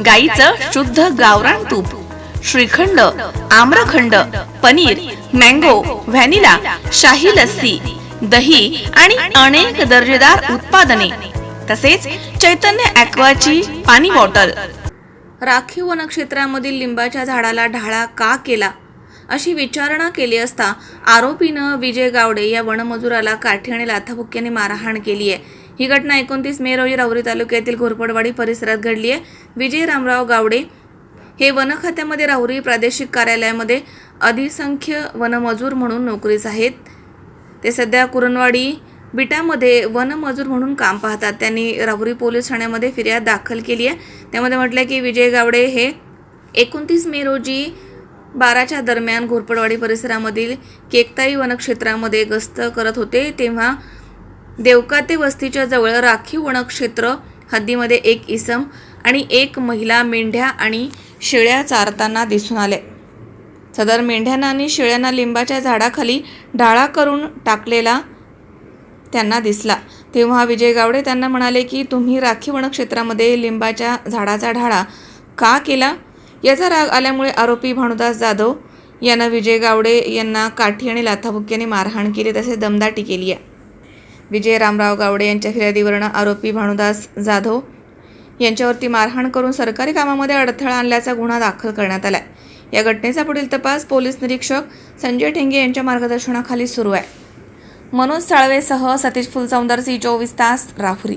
गाईचं शुद्ध गावरान तूप श्रीखंड आम्रखंड पनीर मँगो व्हॅनिला शाही लस्सी दही आणि अनेक दर्जेदार उत्पादने. तसेच चैतन्य ॲक्वाची पाणी बॉटल. राखीव वनक्षेत्रामधील लिंबाच्या झाडाला ढाळा का केला? अशी विचारणा केली असता आरोपीनं विजय गावडे या वनमजुराला काठी आणि लाथाबुक्क्याने मारहाण केली आहे ही घटना एकोणतीस मे रोजी राहुरी तालुक्यातील घोरपडवाडी परिसरात घडली आहे. विजय रामराव गावडे हे वन खात्यामध्ये राहुरी प्रादेशिक कार्यालयामध्ये अधिसंख्य वनमजूर म्हणून नोकरीस आहेत. ते सध्या कुरणवाडी बिटामध्ये वनमजूर म्हणून काम पाहतात. त्यांनी राहुरी पोलीस ठाण्यामध्ये फिर्याद दाखल केली आहे. त्यामध्ये म्हटलं की विजय गावडे हे एकोणतीस मे रोजी बाराच्या दरम्यान घोरपडवाडी परिसरामधील केकताई वनक्षेत्रामध्ये गस्त करत होते. तेव्हा देवकाते वस्तीच्या जवळ राखीव वनक्षेत्र हद्दीमध्ये एक इसम आणि एक महिला मेंढ्या आणि शेळ्या चारताना दिसून आले. सदर मेंढ्यांना आणि शेळ्यांना लिंबाच्या झाडाखाली ढाळा करून टाकलेला त्यांना दिसला. तेव्हा विजय गावडे त्यांना म्हणाले की तुम्ही राखीव वनक्षेत्रामध्ये लिंबाच्या झाडाचा ढाळा का केला? याचा राग आल्यामुळे आरोपी भानुदास जाधव यानं विजय गावडे यांना काठी आणि लाथाबुक्याने मारहाण केली तसेच दमदाटी केली आहे. विजय रामराव गावडे यांच्या फिर्यादीवरनं आरोपी भानुदास जाधव यांच्यावरती मारहाण करून सरकारी कामामध्ये अडथळा आणल्याचा गुन्हा दाखल करण्यात आला या घटनेचा पुढील तपास पोलीस निरीक्षक संजय ठेंगे यांच्या मार्गदर्शनाखाली सुरू आहे. मनोज साळवेसह सतीश फुलसौंदर सी चोवीस तास राहुरी.